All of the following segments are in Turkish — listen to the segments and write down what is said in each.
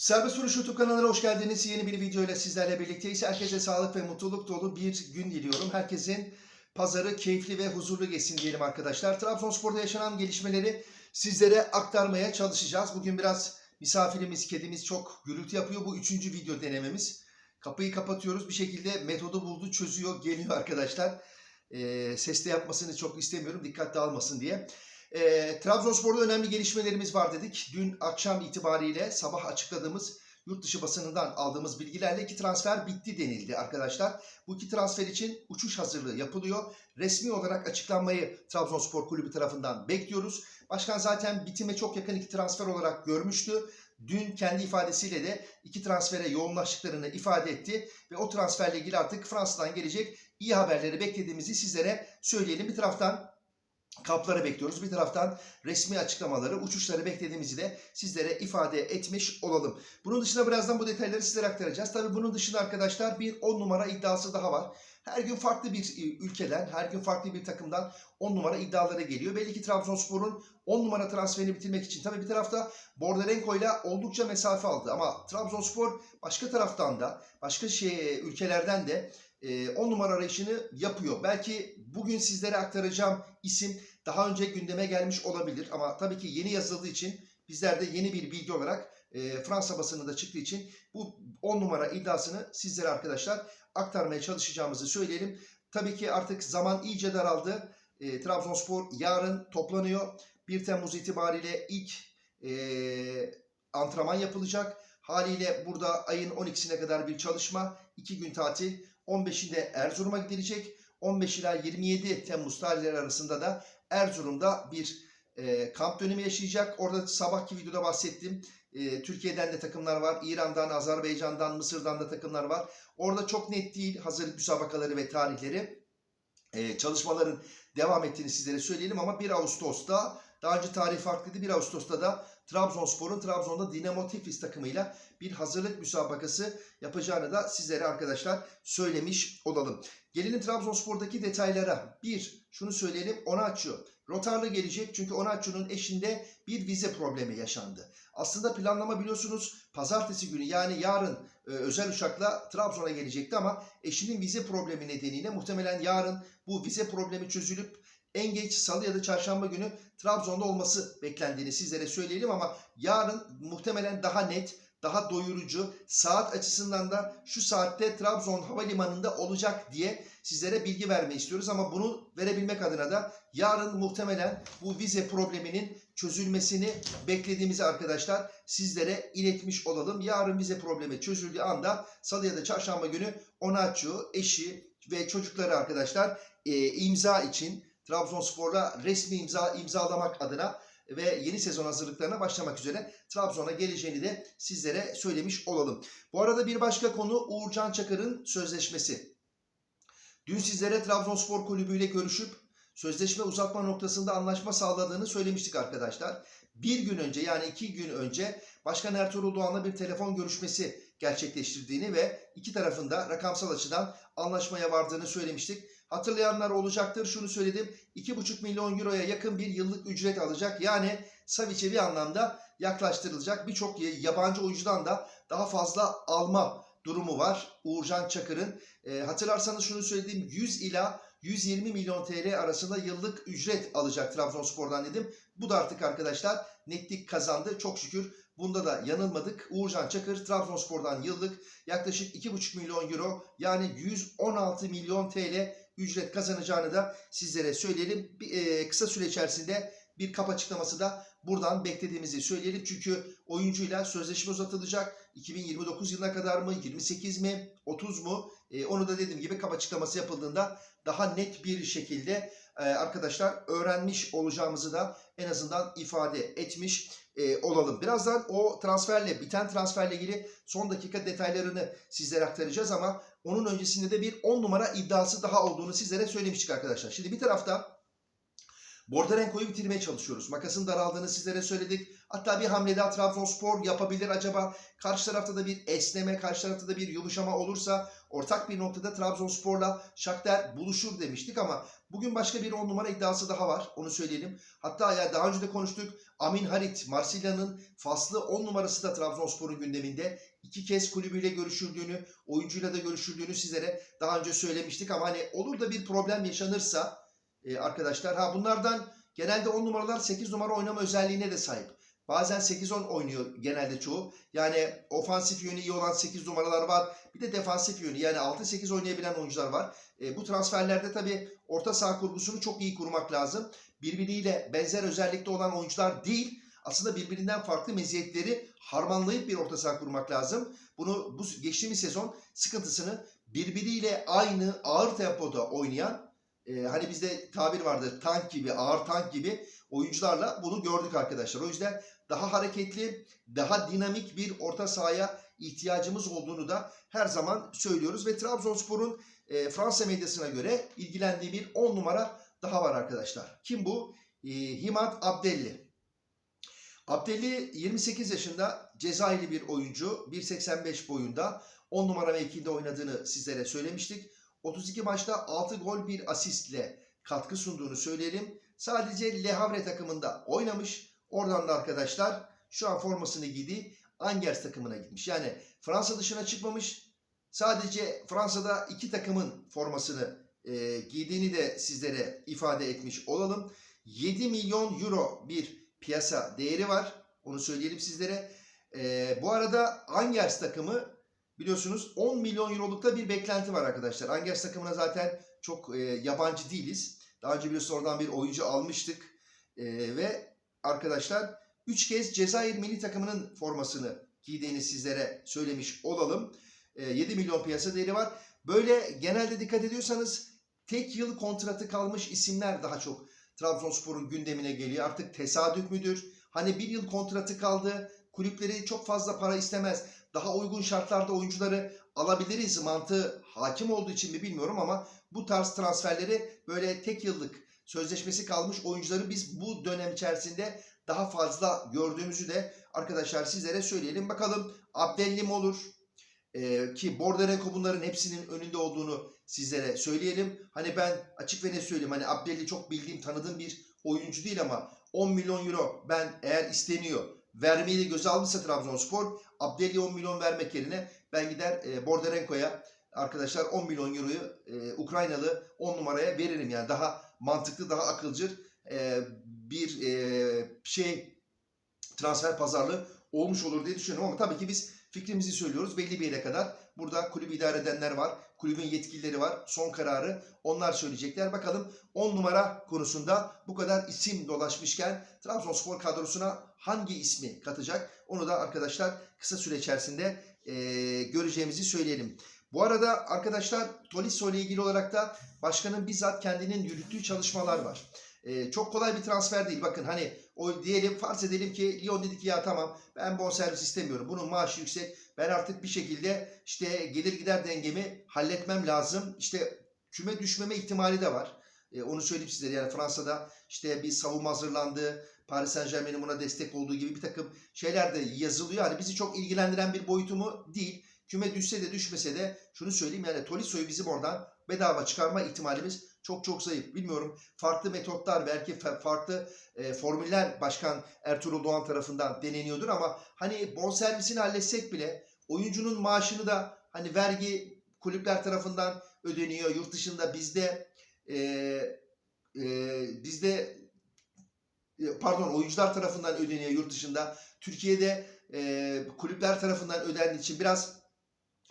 Serbest Vuruş YouTube kanalına hoş geldiniz. Yeni bir video ile sizlerle birlikteyiz. Herkese sağlık ve mutluluk dolu bir gün diliyorum. Herkesin pazarı keyifli ve huzurlu geçsin diyelim arkadaşlar. Trabzonspor'da yaşanan gelişmeleri sizlere aktarmaya çalışacağız. Bugün biraz misafirimiz, kedimiz çok gürültü yapıyor. Bu üçüncü video denememiz. Kapıyı kapatıyoruz. Bir şekilde metodu buldu, çözüyor, geliyor arkadaşlar. Ee, sesle yapmasını çok istemiyorum. Dikkat dağılmasın diye. E, Trabzonspor'da önemli gelişmelerimiz var dedik. Dün akşam itibariyle sabah açıkladığımız yurt dışı basınından aldığımız bilgilerle iki transfer bitti denildi arkadaşlar. Bu iki transfer için uçuş hazırlığı yapılıyor. Resmi olarak açıklanmayı Trabzonspor Kulübü tarafından bekliyoruz. Başkan zaten bitime çok yakın iki transfer olarak görmüştü. Dün kendi ifadesiyle de iki transfere yoğunlaştıklarını ifade etti ve o transferle ilgili artık Fransa'dan gelecek iyi haberleri beklediğimizi sizlere söyleyelim. Bir taraftan kapları bekliyoruz. Bir taraftan resmi açıklamaları, uçuşları beklediğimizi de sizlere ifade etmiş olalım. Bunun dışında birazdan bu detayları sizlere aktaracağız. Tabii bunun dışında arkadaşlar bir 10 numara iddiası daha var. Her gün farklı bir e, ülkeden, her gün farklı bir takımdan 10 numara iddiaları geliyor. Belli ki Trabzonspor'un 10 numara transferini bitirmek için tabii bir tarafta Borderenko ile oldukça mesafe aldı. Ama Trabzonspor başka taraftan da, başka şey, ülkelerden de 10 numara arayışını yapıyor. Belki bugün sizlere aktaracağım isim daha önce gündeme gelmiş olabilir ama tabii ki yeni yazıldığı için bizler de yeni bir bilgi olarak e, Fransa basınında çıktığı için bu 10 numara iddiasını sizlere arkadaşlar aktarmaya çalışacağımızı söyleyelim. Tabii ki artık zaman iyice daraldı. E, Trabzonspor yarın toplanıyor. 1 Temmuz itibariyle ilk e, antrenman yapılacak. Haliyle burada ayın 12'sine kadar bir çalışma, 2 gün tatil, 15'inde Erzurum'a gidilecek. 15 ila 27 Temmuz tarihleri arasında da Erzurum'da bir e, kamp dönemi yaşayacak. Orada sabahki videoda bahsettim. E, Türkiye'den de takımlar var. İran'dan, Azerbaycan'dan, Mısır'dan da takımlar var. Orada çok net değil hazırlık müsabakaları ve tarihleri. E, çalışmaların devam ettiğini sizlere söyleyelim ama 1 Ağustos'ta daha önce tarih farklıydı. 1 Ağustos'ta da Trabzonspor'un Trabzon'da Dinamo Tiflis takımıyla bir hazırlık müsabakası yapacağını da sizlere arkadaşlar söylemiş olalım. Gelelim Trabzonspor'daki detaylara. Bir, şunu söyleyelim. Onaçu. Rotarlı gelecek çünkü Onaçu'nun eşinde bir vize problemi yaşandı. Aslında planlama biliyorsunuz pazartesi günü yani yarın e, özel uçakla Trabzon'a gelecekti ama eşinin vize problemi nedeniyle muhtemelen yarın bu vize problemi çözülüp en geç salı ya da çarşamba günü Trabzon'da olması beklendiğini sizlere söyleyelim ama yarın muhtemelen daha net, daha doyurucu, saat açısından da şu saatte Trabzon Havalimanı'nda olacak diye sizlere bilgi vermeyi istiyoruz ama bunu verebilmek adına da yarın muhtemelen bu vize probleminin çözülmesini beklediğimizi arkadaşlar sizlere iletmiş olalım. Yarın vize problemi çözüldüğü anda salı ya da çarşamba günü Onaçu, eşi ve çocukları arkadaşlar e, imza için Trabzonspor'la resmi imza imzalamak adına ve yeni sezon hazırlıklarına başlamak üzere Trabzon'a geleceğini de sizlere söylemiş olalım. Bu arada bir başka konu Uğurcan Çakır'ın sözleşmesi. Dün sizlere Trabzonspor Kulübü ile görüşüp sözleşme uzatma noktasında anlaşma sağladığını söylemiştik arkadaşlar. Bir gün önce yani iki gün önce Başkan Ertuğrul Doğan'la bir telefon görüşmesi gerçekleştirdiğini ve iki tarafında rakamsal açıdan anlaşmaya vardığını söylemiştik. Hatırlayanlar olacaktır. Şunu söyledim. 2,5 milyon euroya yakın bir yıllık ücret alacak. Yani Savic'e bir anlamda yaklaştırılacak. Birçok yabancı oyuncudan da daha fazla alma durumu var. Uğurcan Çakır'ın. E, hatırlarsanız şunu söylediğim 100 ila 120 milyon TL arasında yıllık ücret alacak Trabzonspor'dan dedim. Bu da artık arkadaşlar netlik kazandı. Çok şükür bunda da yanılmadık. Uğurcan Çakır Trabzonspor'dan yıllık yaklaşık 2,5 milyon euro yani 116 milyon TL ücret kazanacağını da sizlere söyleyelim. Bir, e, kısa süre içerisinde bir kap açıklaması da buradan beklediğimizi söyleyelim. Çünkü oyuncuyla sözleşme uzatılacak. 2029 yılına kadar mı, 28 mi, 30 mu? E, onu da dediğim gibi kap açıklaması yapıldığında daha net bir şekilde e, arkadaşlar öğrenmiş olacağımızı da en azından ifade etmiş e, olalım. Birazdan o transferle, biten transferle ilgili son dakika detaylarını sizlere aktaracağız ama onun öncesinde de bir 10 numara iddiası daha olduğunu sizlere söylemiştik arkadaşlar. Şimdi bir tarafta Borderenko'yu bitirmeye çalışıyoruz. Makasın daraldığını sizlere söyledik. Hatta bir hamle daha Trabzonspor yapabilir acaba. Karşı tarafta da bir esneme, karşı tarafta da bir yumuşama olursa ortak bir noktada Trabzonspor'la Shakhtar buluşur demiştik ama bugün başka bir on numara iddiası daha var. Onu söyleyelim. Hatta ya daha önce de konuştuk. Amin Harit, Marsilya'nın faslı 10 numarası da Trabzonspor'un gündeminde. İki kez kulübüyle görüşüldüğünü, oyuncuyla da görüşüldüğünü sizlere daha önce söylemiştik ama hani olur da bir problem yaşanırsa e, arkadaşlar ha bunlardan genelde 10 numaralar 8 numara oynama özelliğine de sahip. Bazen 8-10 oynuyor genelde çoğu. Yani ofansif yönü iyi olan 8 numaralar var. Bir de defansif yönü yani 6-8 oynayabilen oyuncular var. E, bu transferlerde tabii orta saha kurgusunu çok iyi kurmak lazım. Birbiriyle benzer özellikte olan oyuncular değil. Aslında birbirinden farklı meziyetleri harmanlayıp bir orta saha kurmak lazım. Bunu bu geçtiğimiz sezon sıkıntısını birbiriyle aynı ağır tempoda oynayan e, hani bizde tabir vardır tank gibi ağır tank gibi oyuncularla bunu gördük arkadaşlar. O yüzden daha hareketli, daha dinamik bir orta sahaya ihtiyacımız olduğunu da her zaman söylüyoruz. Ve Trabzonspor'un e, Fransa medyasına göre ilgilendiği bir 10 numara daha var arkadaşlar. Kim bu? E, Himat Abdelli. Abdelli 28 yaşında Cezayirli bir oyuncu. 1.85 boyunda 10 numara mevkinde oynadığını sizlere söylemiştik. 32 maçta 6 gol 1 asistle katkı sunduğunu söyleyelim. Sadece Le Havre takımında oynamış. Oradan da arkadaşlar şu an formasını giydi. Angers takımına gitmiş. Yani Fransa dışına çıkmamış. Sadece Fransa'da iki takımın formasını e, giydiğini de sizlere ifade etmiş olalım. 7 milyon euro bir piyasa değeri var. Onu söyleyelim sizlere. E, bu arada Angers takımı biliyorsunuz 10 milyon eurolukta bir beklenti var arkadaşlar. Angers takımına zaten çok e, yabancı değiliz. Daha önce biliyorsunuz oradan bir oyuncu almıştık. E, ve arkadaşlar 3 kez Cezayir milli takımının formasını giydiğini sizlere söylemiş olalım. E, 7 milyon piyasa değeri var. Böyle genelde dikkat ediyorsanız tek yıl kontratı kalmış isimler daha çok Trabzonspor'un gündemine geliyor. Artık tesadüf müdür? Hani bir yıl kontratı kaldı. Kulüpleri çok fazla para istemez. Daha uygun şartlarda oyuncuları alabiliriz mantığı hakim olduğu için mi bilmiyorum ama bu tarz transferleri böyle tek yıllık sözleşmesi kalmış oyuncuları biz bu dönem içerisinde daha fazla gördüğümüzü de arkadaşlar sizlere söyleyelim. Bakalım Abdellim olur ee, ki Borderenko bunların hepsinin önünde olduğunu sizlere söyleyelim. Hani ben açık ve ne söyleyeyim hani Abdelli çok bildiğim tanıdığım bir oyuncu değil ama 10 milyon euro ben eğer isteniyor vermeyi de göze almışsa Trabzonspor Abdelli'ye 10 milyon vermek yerine ben gider e, Borderenko'ya arkadaşlar 10 milyon euroyu e, Ukraynalı 10 numaraya veririm yani daha mantıklı daha akılcı e, bir e, şey transfer pazarlığı olmuş olur diye düşünüyorum ama tabii ki biz fikrimizi söylüyoruz belli bir yere kadar. Burada kulübü idare edenler var, kulübün yetkilileri var. Son kararı onlar söyleyecekler. Bakalım 10 numara konusunda bu kadar isim dolaşmışken Trabzonspor kadrosuna hangi ismi katacak? Onu da arkadaşlar kısa süre içerisinde e, göreceğimizi söyleyelim. Bu arada arkadaşlar Tolisso ile ilgili olarak da başkanın bizzat kendinin yürüttüğü çalışmalar var. Ee, çok kolay bir transfer değil. Bakın hani o diyelim farz edelim ki Lyon dedi ki ya tamam ben bonservis istemiyorum. Bunun maaşı yüksek. Ben artık bir şekilde işte gelir gider dengemi halletmem lazım. İşte küme düşmeme ihtimali de var. Ee, onu söyleyeyim sizlere. Yani Fransa'da işte bir savunma hazırlandı. Paris Saint Germain'in buna destek olduğu gibi bir takım şeyler de yazılıyor. Hani bizi çok ilgilendiren bir boyutu mu? Değil. Küme düşse de düşmese de şunu söyleyeyim yani Tolisso'yu bizim oradan bedava çıkarma ihtimalimiz çok çok zayıf. Bilmiyorum farklı metotlar belki farklı e, formüller Başkan Ertuğrul Doğan tarafından deneniyordur ama hani bonservisini halletsek bile oyuncunun maaşını da hani vergi kulüpler tarafından ödeniyor. Yurt dışında bizde e, e, bizde e, pardon oyuncular tarafından ödeniyor yurt dışında. Türkiye'de e, kulüpler tarafından ödendiği için biraz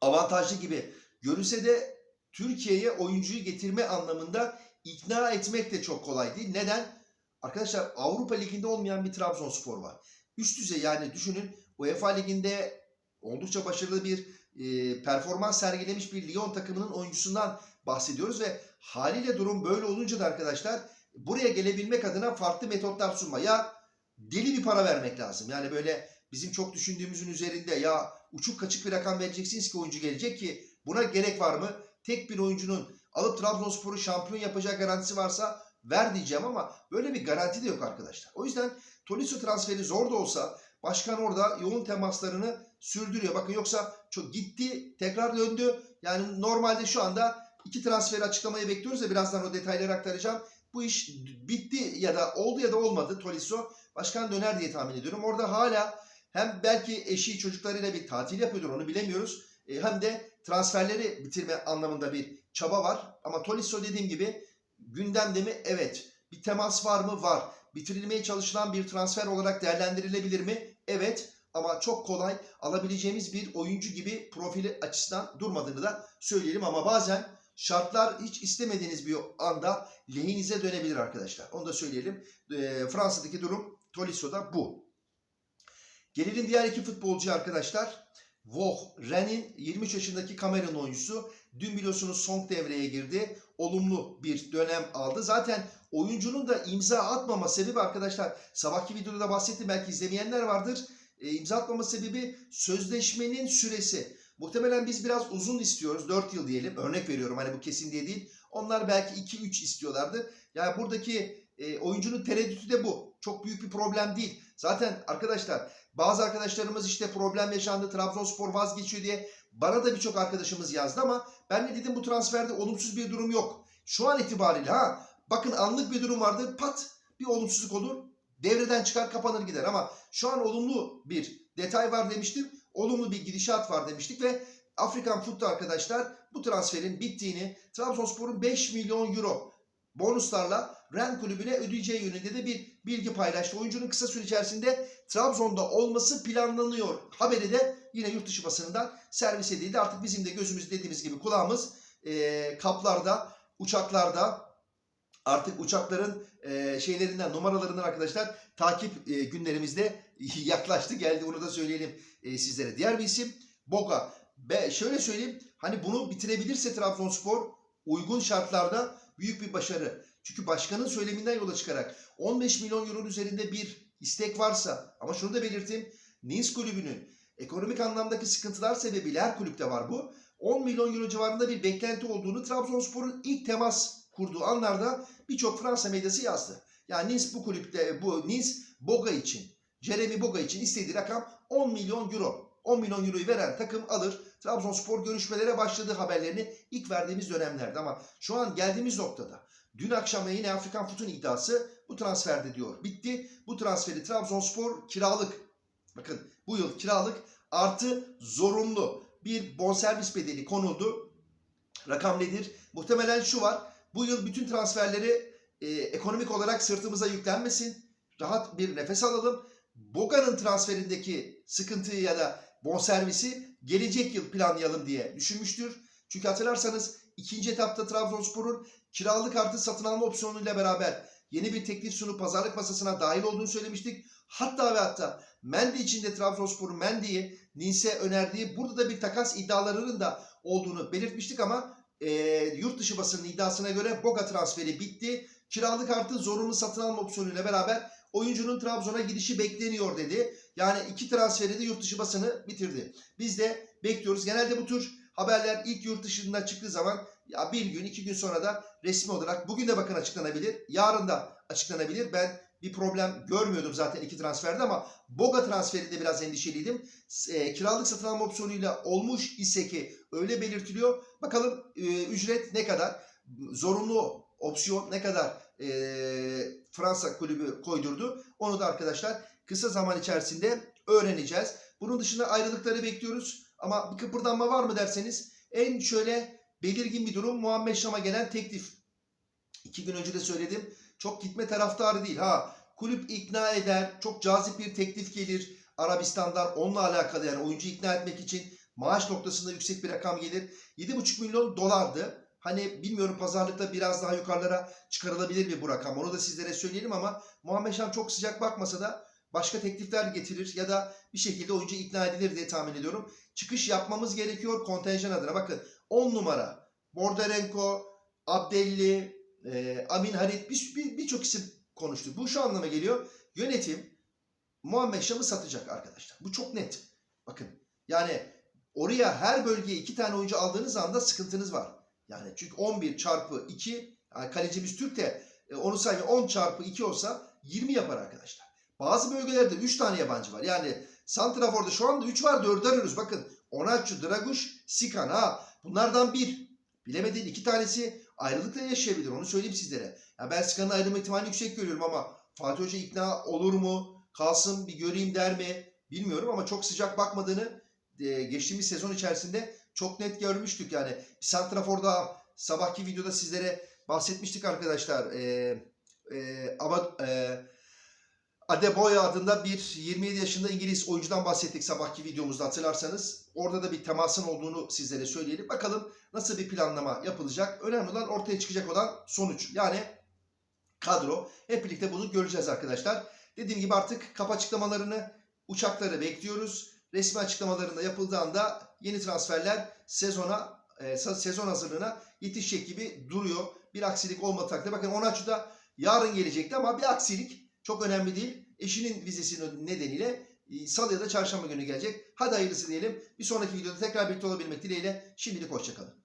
avantajlı gibi görünse de Türkiye'ye oyuncuyu getirme anlamında ikna etmek de çok kolay değil. Neden? Arkadaşlar Avrupa Ligi'nde olmayan bir Trabzonspor var. Üst düzey yani düşünün UEFA Ligi'nde oldukça başarılı bir e, performans sergilemiş bir Lyon takımının oyuncusundan bahsediyoruz ve haliyle durum böyle olunca da arkadaşlar buraya gelebilmek adına farklı metotlar sunma. Ya deli bir para vermek lazım. Yani böyle bizim çok düşündüğümüzün üzerinde ya uçuk kaçık bir rakam vereceksiniz ki oyuncu gelecek ki buna gerek var mı? tek bir oyuncunun alıp Trabzonspor'u şampiyon yapacağı garantisi varsa ver diyeceğim ama böyle bir garanti de yok arkadaşlar. O yüzden Tolisso transferi zor da olsa başkan orada yoğun temaslarını sürdürüyor. Bakın yoksa çok gitti tekrar döndü. Yani normalde şu anda iki transferi açıklamayı bekliyoruz ya birazdan o detayları aktaracağım. Bu iş bitti ya da oldu ya da olmadı Tolisso. Başkan döner diye tahmin ediyorum. Orada hala hem belki eşi çocuklarıyla bir tatil yapıyordur onu bilemiyoruz. E, hem de transferleri bitirme anlamında bir çaba var. Ama Tolisso dediğim gibi gündemde mi? Evet. Bir temas var mı? Var. Bitirilmeye çalışılan bir transfer olarak değerlendirilebilir mi? Evet. Ama çok kolay alabileceğimiz bir oyuncu gibi profili açısından durmadığını da söyleyelim. Ama bazen şartlar hiç istemediğiniz bir anda lehinize dönebilir arkadaşlar. Onu da söyleyelim. E, Fransa'daki durum Tolisso'da bu. Gelelim diğer iki futbolcu arkadaşlar. Voh Ren'in 23 yaşındaki Kamerun oyuncusu. Dün biliyorsunuz son devreye girdi. Olumlu bir dönem aldı. Zaten oyuncunun da imza atmama sebebi arkadaşlar sabahki videoda da bahsettim belki izlemeyenler vardır. E, imza atmama sebebi sözleşmenin süresi. Muhtemelen biz biraz uzun istiyoruz. 4 yıl diyelim. Örnek veriyorum hani bu kesin diye değil. Onlar belki 2-3 istiyorlardı. Yani buradaki e, oyuncunun tereddütü de bu. Çok büyük bir problem değil. Zaten arkadaşlar bazı arkadaşlarımız işte problem yaşandı Trabzonspor vazgeçiyor diye bana da birçok arkadaşımız yazdı ama ben ne dedim bu transferde olumsuz bir durum yok. Şu an itibariyle ha bakın anlık bir durum vardır pat bir olumsuzluk olur devreden çıkar kapanır gider ama şu an olumlu bir detay var demiştim. Olumlu bir gidişat var demiştik ve Afrikan Foot'ta arkadaşlar bu transferin bittiğini Trabzonspor'un 5 milyon euro bonuslarla Ren kulübüne ödeyeceği yönünde de bir bilgi paylaştı. Oyuncunun kısa süre içerisinde Trabzon'da olması planlanıyor. Haberi de yine yurt dışı basınından servis edildi. Artık bizim de gözümüz dediğimiz gibi kulağımız e, kaplarda, uçaklarda artık uçakların e, şeylerinden, numaralarından arkadaşlar takip e, günlerimizde yaklaştı geldi. Onu da söyleyelim e, sizlere. Diğer bir isim Boga. Be, şöyle söyleyeyim hani bunu bitirebilirse Trabzonspor uygun şartlarda büyük bir başarı. Çünkü başkanın söyleminden yola çıkarak 15 milyon euro üzerinde bir istek varsa ama şunu da belirteyim. Nice kulübünün ekonomik anlamdaki sıkıntılar sebebiyle her kulüpte var bu. 10 milyon euro civarında bir beklenti olduğunu Trabzonspor'un ilk temas kurduğu anlarda birçok Fransa medyası yazdı. Yani Nice bu kulüpte bu Nice Boga için, Jeremy Boga için istediği rakam 10 milyon euro. 10 milyon euroyu veren takım alır. Trabzonspor görüşmelere başladığı haberlerini ilk verdiğimiz dönemlerde ama şu an geldiğimiz noktada dün akşam yine Afrikan Fut'un iddiası bu transferde diyor. Bitti. Bu transferi Trabzonspor kiralık. Bakın bu yıl kiralık artı zorunlu bir bonservis bedeli konuldu. Rakam nedir? Muhtemelen şu var. Bu yıl bütün transferleri e, ekonomik olarak sırtımıza yüklenmesin. Rahat bir nefes alalım. Boga'nın transferindeki sıkıntıyı ya da bonservisi gelecek yıl planlayalım diye düşünmüştür. Çünkü hatırlarsanız ikinci etapta Trabzonspor'un kiralık artı satın alma opsiyonuyla beraber yeni bir teklif sunup pazarlık masasına dahil olduğunu söylemiştik. Hatta ve hatta Mendy için de Trabzonspor'un Mendy'yi Nice önerdiği burada da bir takas iddialarının da olduğunu belirtmiştik ama e, yurt dışı basının iddiasına göre Boga transferi bitti. Kiralık artı zorunlu satın alma opsiyonuyla beraber oyuncunun Trabzon'a gidişi bekleniyor dedi. Yani iki transferi de yurt dışı basını bitirdi. Biz de bekliyoruz. Genelde bu tür haberler ilk yurt dışından çıktığı zaman ya bir gün iki gün sonra da resmi olarak bugün de bakın açıklanabilir. Yarın da açıklanabilir. Ben bir problem görmüyordum zaten iki transferde ama Boga transferinde biraz endişeliydim. E, kiralık satın alma opsiyonuyla olmuş ise ki öyle belirtiliyor. Bakalım e, ücret ne kadar? Zorunlu opsiyon ne kadar e, Fransa kulübü koydurdu? Onu da arkadaşlar kısa zaman içerisinde öğreneceğiz. Bunun dışında ayrılıkları bekliyoruz. Ama bir kıpırdanma var mı derseniz en şöyle belirgin bir durum Muhammed Şam'a gelen teklif. İki gün önce de söyledim. Çok gitme taraftarı değil. Ha kulüp ikna eder. Çok cazip bir teklif gelir. Arabistan'dan onunla alakalı yani oyuncu ikna etmek için maaş noktasında yüksek bir rakam gelir. 7,5 milyon dolardı. Hani bilmiyorum pazarlıkta biraz daha yukarılara çıkarılabilir mi bu rakam? Onu da sizlere söyleyelim ama Muhammed Şam çok sıcak bakmasa da başka teklifler getirir ya da bir şekilde oyuncu ikna edilir diye tahmin ediyorum. Çıkış yapmamız gerekiyor kontenjan adına. Bakın 10 numara Bordarenko, Abdelli, e, Amin Harit birçok bir, bir isim konuştu. Bu şu anlama geliyor. Yönetim Muhammed Şam'ı satacak arkadaşlar. Bu çok net. Bakın yani oraya her bölgeye iki tane oyuncu aldığınız anda sıkıntınız var. Yani çünkü 11 çarpı 2 yani kalecimiz Türk de e, onu saymayın 10 çarpı 2 olsa 20 yapar arkadaşlar. Bazı bölgelerde 3 tane yabancı var. Yani Santrafor'da şu anda 3 var 4 arıyoruz. Bakın Onaçu, Draguş, Sikan. Ha bunlardan bir. Bilemediğin iki tanesi ayrılıkla yaşayabilir. Onu söyleyeyim sizlere. Ya ben Sikan'ın ayrılma ihtimalini yüksek görüyorum ama Fatih Hoca ikna olur mu? Kalsın bir göreyim der mi? Bilmiyorum ama çok sıcak bakmadığını e, geçtiğimiz sezon içerisinde çok net görmüştük. Yani bir Santrafor'da sabahki videoda sizlere bahsetmiştik arkadaşlar. E, e, ama e, Adeboya adında bir 27 yaşında İngiliz oyuncudan bahsettik sabahki videomuzda hatırlarsanız. Orada da bir temasın olduğunu sizlere söyleyelim. Bakalım nasıl bir planlama yapılacak. Önemli olan ortaya çıkacak olan sonuç. Yani kadro. Hep birlikte bunu göreceğiz arkadaşlar. Dediğim gibi artık kap açıklamalarını, uçakları bekliyoruz. Resmi açıklamalarında yapıldığında yeni transferler sezona e, sezon hazırlığına yetişecek gibi duruyor. Bir aksilik olmadı takdirde. Bakın Onaçu da yarın gelecekti ama bir aksilik çok önemli değil. Eşinin vizesi nedeniyle e, salı ya da çarşamba günü gelecek. Hadi hayırlısı diyelim. Bir sonraki videoda tekrar birlikte olabilmek dileğiyle. Şimdilik hoşçakalın.